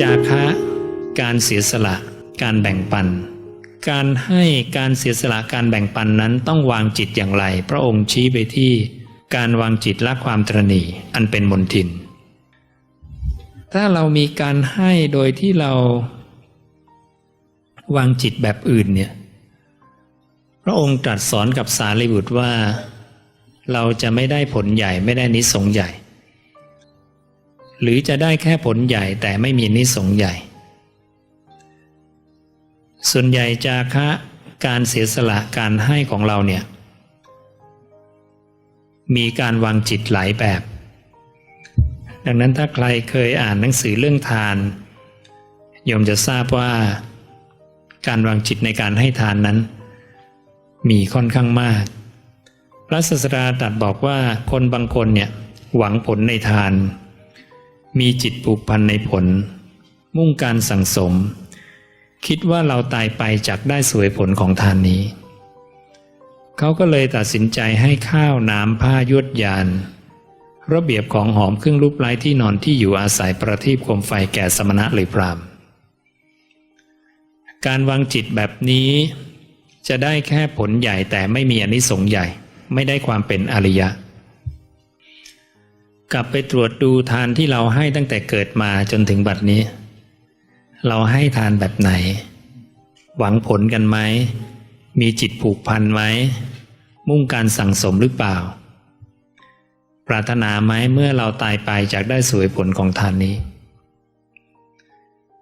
จาคะการเสียสละ การแบ่งปัน การให้การเสียสละการแบ่งปันนั้นต้องวางจิตอย่างไร พระองค์ชี้ไปที่การวางจิตละความตรณีอันเป็นมนทิน ถ้าเรามีการให้โดยที่เรา วางจิตแบบอื่นเนี่ย พระองค์ตรัสสอนกับสารีบุตรว่า เราจะไม่ได้ผลใหญ่ไม่ได้นิสงใหญ่ หรือจะได้แค่ผลใหญ่แต่ไม่มีนิสงใหญ่ ส่วนใหญ่จาคะการเสียสละการให้ของเราเนี่ย มีการวางจิตหลายแบบ ดังนั้นถ้าใครเคยอ่านหนังสือเรื่องทานโยมจะทราบว่าการวางจิตในการให้ทานนั้น มีค่อนข้างมาก พระศาสดาตรัสบอกว่าคนบางคนเนี่ยหวังผลในทาน มีจิตผูกพันในผล มุ่งการสั่งสม คิดว่าเราตายไปจากได้สวยผลของทานนี้ เขาก็เลยตัดสินใจให้ข้าวน้ำผ้ายวดยาน ระเบียบของหอมเครื่องรูปไล้ที่นอนที่อยู่อาศัยประทีปโคมไฟแก่สมณะหรือพรามณ์การวางจิตแบบนี้ จะได้แค่ผลใหญ่แต่ไม่มีอนิสงส์ใหญ่ ไม่ได้ความเป็นอริยะ กลับไปตรวจดูทานที่เราให้ตั้งแต่เกิดมาจนถึงบัดนี้ เราให้ทานแบบไหน หวังผลกันไหม มีจิตผูกพันไหม มุ่งการสั่งสมหรือเปล่า ปรารถนาไหมเมื่อเราตายไปจากได้สวยผลของทานนี้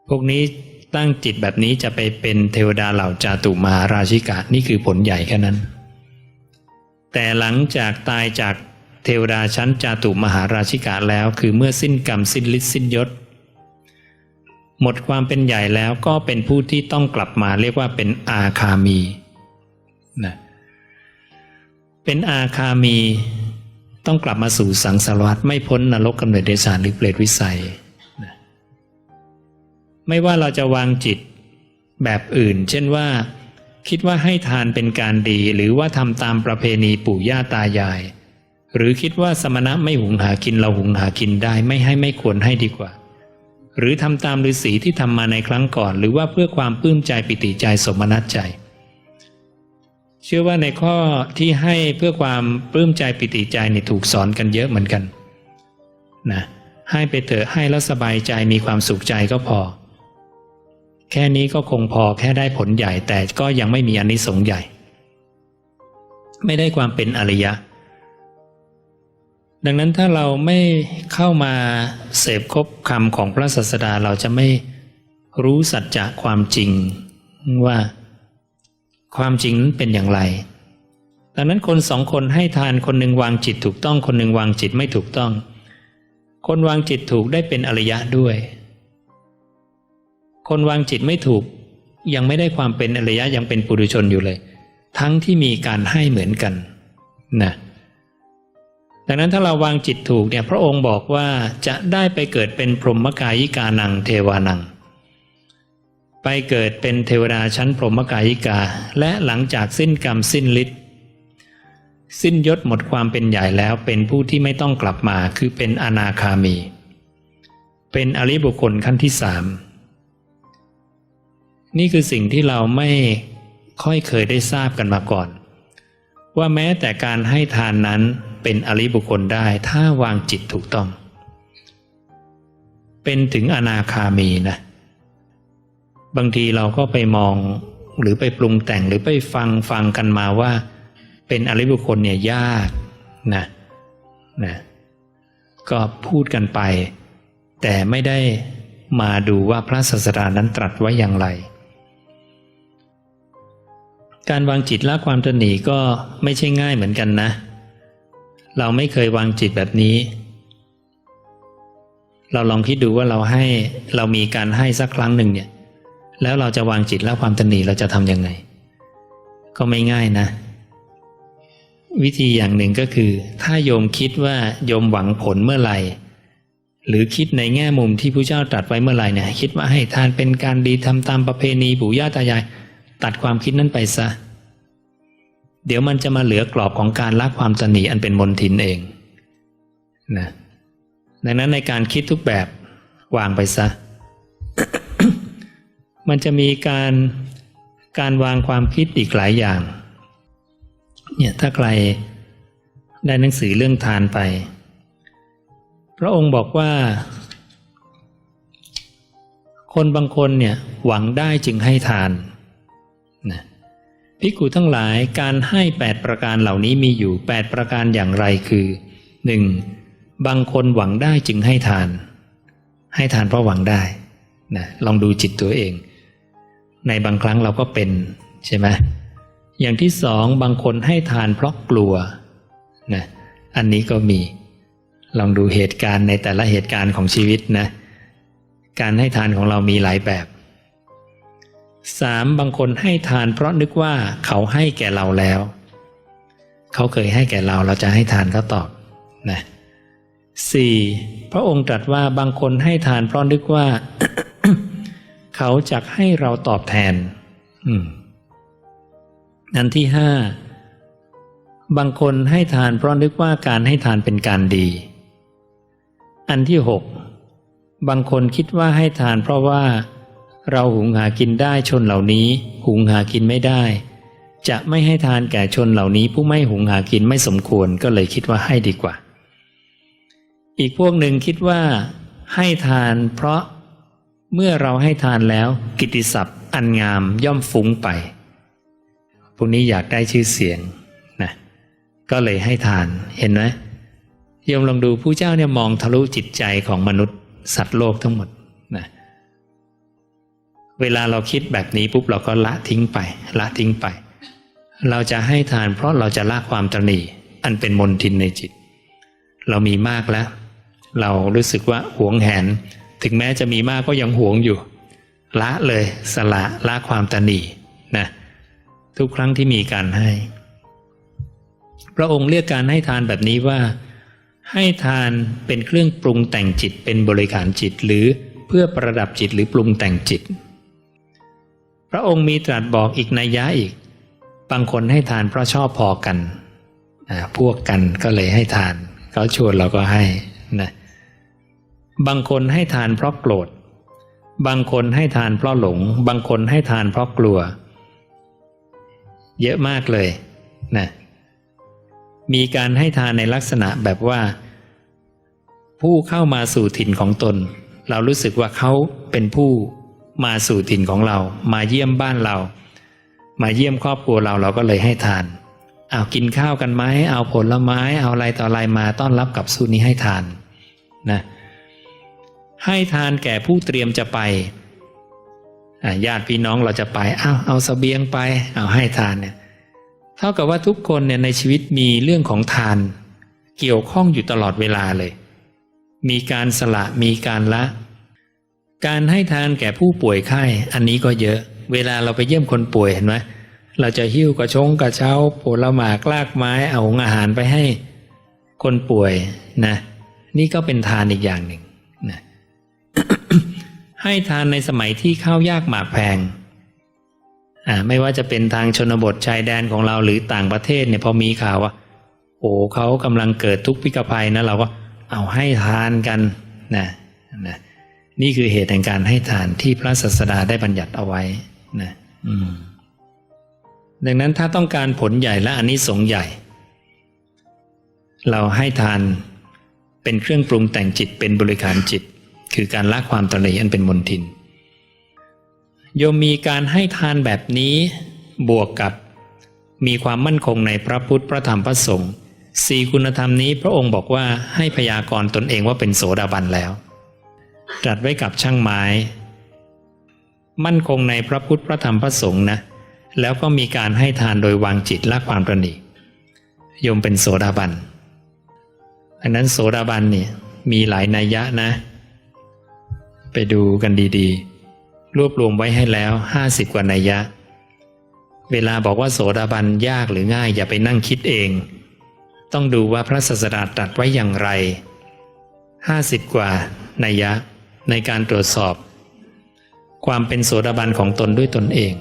พวกนี้ตั้งจิตแบบนี้จะไปเป็นเทวดาเหล่าจาตุมหาราชิกะนี่คือผลใหญ่แค่นั้น แต่หลังจากตายจาก เทวดาชั้นจาตุมหาราชิกะแล้ว คือเมื่อสิ้นกรรมสิ้นฤทธิ์สิ้นยศ หมดความเป็นใหญ่แล้วก็เป็นผู้ที่ต้องกลับมาเรียกว่าเป็นอาคามีนะเป็นอาคามีต้องกลับมาสู่สังสารวัฏไม่พ้นนรกกำเนิดเดชานหรือเปรตวิสัยนะไม่ว่าเราจะวางจิตแบบอื่น เช่นว่า คิดว่าให้ทานเป็นการดีหรือว่าทำตามประเพณีปู่ย่าตายาย หรือคิดว่าสมณะไม่หุงหากินเราหุงหากินได้ไม่ให้ไม่ควรให้ดีกว่า หรือทำตามฤาษีที่ทำมาในครั้งก่อน หรือว่าเพื่อความปลื้มใจปิติใจสมนัตใจ เชื่อว่าในข้อที่ให้เพื่อความปลื้มใจปิติใจนี่ถูกสอนกันเยอะเหมือนกันนะให้ไปเถอะให้แล้วสบายใจมีความสุขใจก็พอ แค่นี้ก็คงพอแค่ได้ผลใหญ่แต่ก็ยังไม่มีอนิสงส์ใหญ่ ไม่ได้ความเป็นอริยะ ดังนั้นถ้าเราไม่เข้ามาเสพคบคำของพระศาสดาเราจะไม่รู้สัจจะความจริงว่า ความจริงนั้นเป็นอย่างไร ดังนั้นคนสองคนให้ทานคนหนึ่งวางจิตถูกต้องคนหนึ่งวางจิตไม่ถูกต้อง คนวางจิตถูกได้เป็นอริยะด้วย คนวางจิตไม่ถูกยังไม่ได้ความเป็นอริยะยังเป็นปุถุชนอยู่เลย ทั้งที่มีการให้เหมือนกันนะ ดังนั้นถ้าเราวางจิตถูกเนี่ยพระองค์บอกว่าจะได้ไปเกิดเป็นพรหมกายิกานังเทวานัง ไปเกิดเป็นเทวดาชั้นพรหมกายิกา และหลังจากสิ้นกรรมสิ้นฤทธิ์สิ้นยศหมดความเป็นใหญ่แล้วเป็นผู้ที่ไม่ต้องกลับมาคือเป็นอนาคามี เป็นอริบุคคลขั้นที่สามนี่คือสิ่งที่เราไม่ค่อยเคยได้ทราบกันมาก่อน ว่าแม้แต่การให้ทานนั้น เป็นอริบุคคลได้ถ้าวางจิตถูกต้อง เป็นถึงอนาคามีนะ บางทีเราก็ไปมองหรือไปปรุงแต่งหรือไปฟังฟังกันมาว่า เป็นอริบุคคลเนี่ยยากนะนะก็พูดกันไป แต่ไม่ได้มาดูว่าพระศาสดานั้นตรัสไว้อย่างไร การวางจิตละความตระหนีก็ไม่ใช่ง่ายเหมือนกันนะ เราไม่เคยวางจิตแบบนี้ เราลองคิดดูว่าเราให้เรามีการให้สักครั้งหนึ่งเนี่ย แล้วเราจะวางจิตและความตระหนีเราจะทำยังไง ก็ไม่ง่ายนะ วิธีอย่างหนึ่งก็คือ ถ้าโยมคิดว่าโยมหวังผลเมื่อไหร่ หรือคิดในแง่มุมที่พระเจ้าตรัสไว้เมื่อไหร่เนี่ยคิดว่าให้ทานเป็นการดีทำตามประเพณีปู่ย่าตายาย ตัดความคิดนั้นไปซะ เดี๋ยวมันจะมาเหลือกรอบของการละความตระหนีอันเป็นมนทินเองนะดังนั้นในการคิดทุกแบบวางไปซะ มันจะมีการการวางความคิดอีกหลายอย่าง เนี่ยถ้าใครได้หนังสือเรื่องทานไป พระองค์บอกว่า คนบางคนเนี่ยหวังได้จึงให้ทานนะ ภิกขุทั้งหลายการให้ 8 ประการเหล่านี้มีอยู่ 8 ประการอย่างไรคือ 1. บางคนหวังได้จึงให้ทาน ให้ทานเพราะหวังได้นะลองดูจิตตัวเอง ในบางครั้งเราก็เป็นใช่ไหมอย่างที่สองบางคนให้ทานเพราะกลัวนะอันนี้ก็มี ลองดูเหตุการณ์ในแต่ละเหตุการณ์ของชีวิตนะ การให้ทานของเรามีหลายแบบ สามบางคนให้ทานเพราะนึกว่าเขาให้แก่เราแล้ว เขาเคยให้แก่เราเราจะให้ทานเขาตอบนะสี่พระองค์ตรัสว่าบางคนให้ทานเพราะนึกว่า เขาจะให้เราตอบแทนอันที่ห้าบางคนให้ทานเพราะนึกว่าการให้ทานเป็นการดี อันที่หกบางคนคิดว่าให้ทานเพราะว่า เราหุงหากินได้ชนเหล่านี้ หุงหากินไม่ได้ จะไม่ให้ทานแก่ชนเหล่านี้ ผู้ไม่หุงหากินไม่สมควรก็เลยคิดว่าให้ดีกว่า อีกพวกหนึ่งคิดว่า ให้ทานเพราะเมื่อเราให้ทานแล้ว กิตติศัพท์ อันงามย่อมฟุ้งไปพวกนี้อยากได้ชื่อเสียงนะก็เลยให้ทานเห็นไหมโยมลองดูผู้เจ้าเนี่ยมองทะลุจิตใจของมนุษย์ สัตว์โลกทั้งหมด เวลาเราคิดแบบนี้ปุ๊บเราก็ละทิ้งไป ละทิ้งไป เราจะให้ทานเพราะเราจะละความตรณีอันเป็นมนทินในจิต เรามีมากแล้ว เรารู้สึกว่าหวงแหน ถึงแม้จะมีมากก็ยังหวงอยู่ ละเลยสละละความตรณีนะทุกครั้งที่มีการให้ พระองค์เรียกการให้ทานแบบนี้ว่า ให้ทานเป็นเครื่องปรุงแต่งจิตเป็นบริการจิตหรือเพื่อประดับจิตหรือปรุงแต่งจิต พระองค์มีตรัสบอกอีกนัยยะอีก บางคนให้ทานเพราะชอบพอกันพวกกันก็เลยให้ทานเขาชวนเราก็ให้นะบางคนให้ทานเพราะโกรธ บางคนให้ทานเพราะหลง บางคนให้ทานเพราะกลัว เยอะมากเลยนะมีการให้ทานในลักษณะแบบว่า ผู้เข้ามาสู่ถิ่นของตน เรารู้สึกว่าเขาเป็นผู้ มาสู่ถิ่นของเรา มาเยี่ยมบ้านเรา มาเยี่ยมครอบครัวเราเราก็เลยให้ทานเอากินข้าวกันไหมเอาผลไม้เอาอะไรต่ออะไรมาต้อนรับกับสู้นี้ให้ทานนะให้ทานแก่ผู้เตรียมจะไปญาติพี่น้องเราจะไปเอาเอาสเสบียงไป เอาให้ทานเนี่ยเท่ากับว่าทุกคนเนี่ยในชีวิตมีเรื่องของทาน เกี่ยวข้องอยู่ตลอดเวลาเลย มีการสละมีการละ การให้ทานแก่ผู้ป่วยไข้ อันนี้ก็เยอะ เวลาเราไปเยี่ยมคนป่วยเห็นไหมเราจะหิ้วกระชงกระเช้าผลหมากลากไม้เอาอาหารไปให้คนป่วยนะ นี่ก็เป็นทานอีกอย่างหนึ่งนะให้ทานในสมัยที่ข้าวยากหมากแพงอ่าไม่ว่าจะเป็นทางชนบทชายแดนของเราหรือต่างประเทศเนี่ยพอมีข่าวว่าโอ้เขากำลังเกิดทุกข์พิกภัยนะ เราก็เอาให้ทานกันนะนะ นี่คือเหตุแห่งการให้ทานที่พระศาสดาได้บัญญัติเอาไว้นะดังนั้นถ้าต้องการผลใหญ่และอันนี้สงใหญ่ เราให้ทานเป็นเครื่องปรุงแต่งจิตเป็นบริการจิต คือการละความตระหนี่อันเป็นมนทิน โยมมีการให้ทานแบบนี้บวกกับมีความมั่นคงในพระพุทธพระธรรมพระสงฆ์สี่คุณธรรมนี้พระองค์บอกว่าให้พยากรณ์ตนเองว่าเป็นโสดาบันแล้ว ตรัสไว้กับช่างไม้ มั่นคงในพระพุทธพระธรรมพระสงฆ์นะ แล้วก็มีการให้ทานโดยวางจิตละความประณีโยมเป็นโสดาบันอันนั้นโสดาบันเนี่ยมีหลายนัยยะนะ ไปดูกันดีๆ รวบรวมไว้ให้แล้วห้าสิบกว่านัยยะ เวลาบอกว่าโสดาบันยากหรือง่ายอย่าไปนั่งคิดเอง ต้องดูว่าพระศาสดาตรัสไว้อย่างไรห้าสิบกว่านัยยะ ในการตรวจสอบ ความเป็นโสดาบันของตนด้วยตนเอง